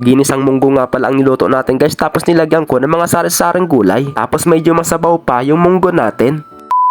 Ginisang munggo nga pala ang niluto natin guys tapos nilagyan ko ng mga sari-saring gulay. Tapos medyo masabaw pa yung munggo natin.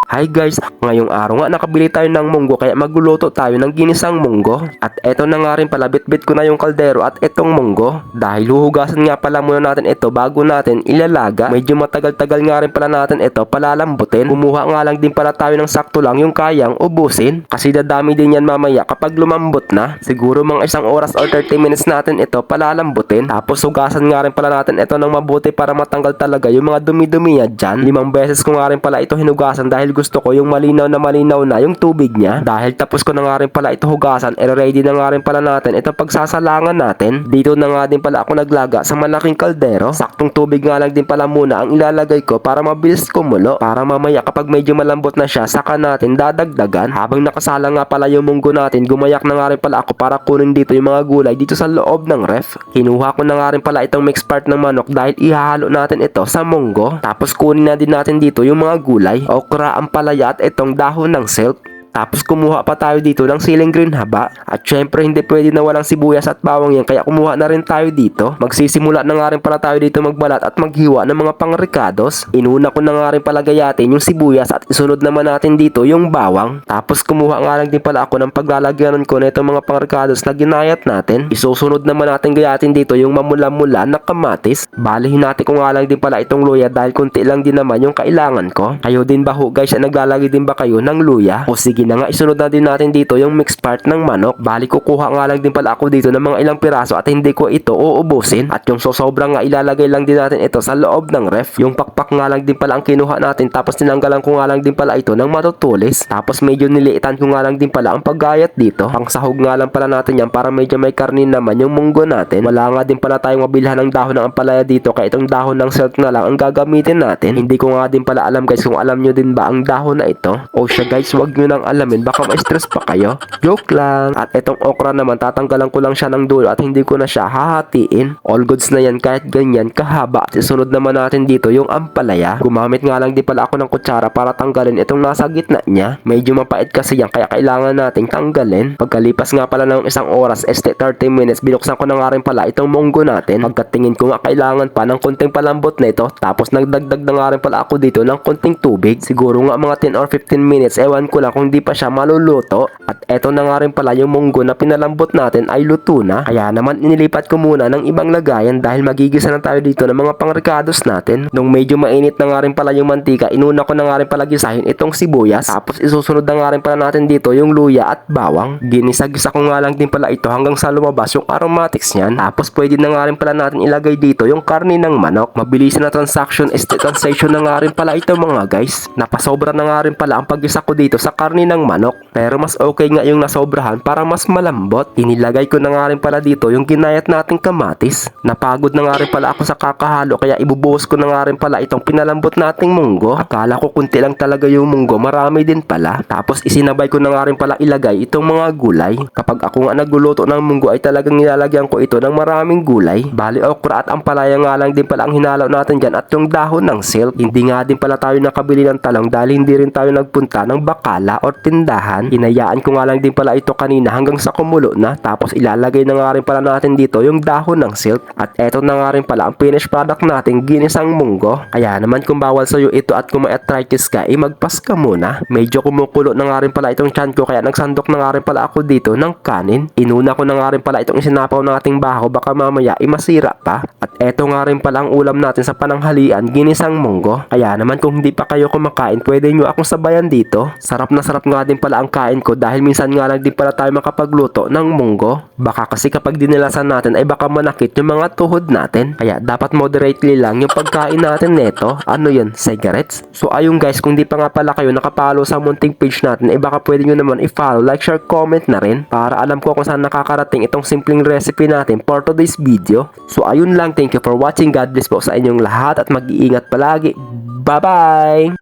Hi guys, ngayong araw nga nakabili tayo ng munggo kaya magluluto tayo ng ginisang munggo. At eto na nga rin pala bitbit ko na yung kaldero at etong munggo. Dahil huhugasan nga pala muna natin ito bago natin ilalaga. Medyo matagal-tagal nga rin pala natin ito palalambutin. Kumuha nga lang din pala tayo ng sakto lang yung kayang ubusin. Kasi dadami din yan mamaya kapag lumambot na. Siguro mga isang oras or 30 minutes natin ito palalambutin. Tapos hugasan nga rin pala natin ito ng mabuti para matanggal talaga yung mga dumi-dumi niya dyan. Limang beses ko nga rin pala ito hinugasan dahil gusto ko yung malinaw na malinaw na yung tubig niya. Dahil tapos ko na nga rin pala ito hugasan, e ready na nga rin pala natin itong pagsasalangan natin. Dito na nga din pala ako naglaga sa malaking kaldero. Saktong tubig nga lang din pala muna ang ilalagay ko para mabilis kumulo. Para mamaya kapag medyo malambot na siya, saka natin dadagdagan. Habang nakasala nga pala yung munggo natin, gumayak na nga rin pala ako para kunin dito yung mga gulay dito sa loob ng ref. Kinuha ko na nga rin pala itong mix part ng manok dahil ihahalo natin ito sa munggo. Tapos kunin na din natin dito yung mga gulay, okra, ampalaya at itong dahon ng silk. Tapos kumuha pa tayo dito ng siling green haba. At syempre hindi pwede na walang sibuyas at bawang yan kaya kumuha na rin tayo dito. Magsisimula na nga rin pala tayo dito magbalat at maghiwa ng mga pangricados. Inuna ko na nga rin pala gayatin yung sibuyas at isunod naman natin dito yung bawang. Tapos kumuha nga lang din pala ako ng paglalagyanan ko na mga pangricados na ginayat natin. Isusunod naman natin gayatin dito yung mamula-mula na kamatis. Balihin natin ko nga lang din pala itong luya dahil kunti lang din naman yung kailangan ko. Kayo din ba ho guys ay naglalagay din ba kayo ng luya? O sige na nga isunod na din natin dito yung mixed part ng manok. Bali kukuha nga lang din pala ako dito ng mga ilang piraso at hindi ko ito uubusin. At yung sosobra nga ilalagay lang din natin ito sa loob ng ref. Yung pakpak nga lang din pala ang kinuha natin tapos tinanggalan ko nga lang din pala ito ng matutulis. Tapos medyo niliitan ko nga lang din pala ang paggayat dito. Ang sahog nga lang pala natin yan para medyo may karnin naman yung munggo natin. Wala nga din pala tayong mabilhan ng dahon ng ampalaya dito kaya itong dahon ng silk na lang ang gagamitin natin. Hindi ko nga din pala alam guys kung alam nyo din ba ang dahon na ito. O siya guys wag nyo nang alamin baka ma-stress pa kayo. Joke lang. At itong okra naman tatanggalan ko lang siya ng dulo at hindi ko na siya hahatiin. All goods na yan kahit ganyan kahaba. At isunod naman natin dito yung ampalaya. Gumamit nga lang din pala ako ng kutsara para tanggalin itong nasa gitna niya. Medyo mapait kasi yan kaya kailangan nating tanggalin. Pagkalipas nga pala ng isang oras, este 30 minutes, binuksan ko na nga rin pala itong munggo natin. Pagkatingin ko nga kailangan pa ng konting palambot na ito. Tapos nagdagdag na nga rin pala ako dito ng konting tubig. Siguro nga mga 10 or 15 minutes, ewan ko lang kung di pa siya maluluto. At eto na nga rin pala yung munggo na pinalambot natin ay luto na. Kaya naman inilipat ko muna ng ibang lagayan dahil magigisa na tayo dito ng mga pangricados natin. Nung medyo mainit na nga rin pala yung mantika, inuna ko na nga rin pala gisahin itong sibuyas. Tapos isusunod na nga rin pala natin dito yung luya at bawang. Ginisa-gisa ko nga lang din pala ito hanggang sa lumabas yung aromatics niyan. Tapos pwede na nga rin pala natin ilagay dito yung karne ng manok. Mabilis na transaction is transaction na nga rin pala ito mga guys. Napasobra na nga rin pala ang paggisa ko dito sa karne ng manok. Pero mas okay nga yung nasobrahan para mas malambot. Inilagay ko na nga rin pala dito yung ginayat nating kamatis. Napagod na nga rin pala ako sa kakahalo kaya ibubuhos ko na nga rin pala itong pinalambot nating munggo. Akala ko kunti lang talaga yung munggo, marami din pala. Tapos isinabay ko na nga rin pala ilagay itong mga gulay. Kapag ako nga nagluluto ng munggo ay talagang nilalagyan ko ito ng maraming gulay. Bali okra at ampalaya nga lang din pala ang hinalaw natin dyan at yung dahon ng silk. Hindi nga din pala tayo nakabili ng talong dahil hindi rin tayo nagpunta ng bakala or tindahan. Inayaan ko nga lang din pala ito kanina hanggang sa kumulo na. Tapos ilalagay na nga rin pala natin dito yung dahon ng silk. At eto na nga rin pala ang finished product natin ginisang munggo. Kaya naman kung bawal sa'yo ito at kung may arthritis ka, eh magpas ka muna. Medyo kumukulo na nga rin pala itong chan ko kaya nagsandok na nga rin pala ako dito ng kanin. Inuna ko na nga rin pala itong isinapaw ng ating baho baka mamaya imasira pa. At eto nga rin pala ang ulam natin sa pananghalian, ginisang munggo. Kaya naman kung hindi pa kayo kumakain, pwede nyo akong sabayan dito. Sarap na sarap nga din pala ang kain ko dahil minsan nga lang din pala tayo makapagluto ng munggo. Baka kasi kapag dinilasan natin ay baka manakit yung mga tuhod natin. Kaya dapat moderately lang yung pagkain natin neto. Ano yun? Cigarettes? So ayun guys, kung di pa nga pala kayo nakapalo sa munting page natin, ay baka pwede nyo naman i-follow, like, share, comment na rin para alam ko kung saan nakakarating itong simpleng recipe natin for today's video. So ayun lang, thank you for watching. God bless po sa inyong lahat at mag-iingat palagi. Bye-bye!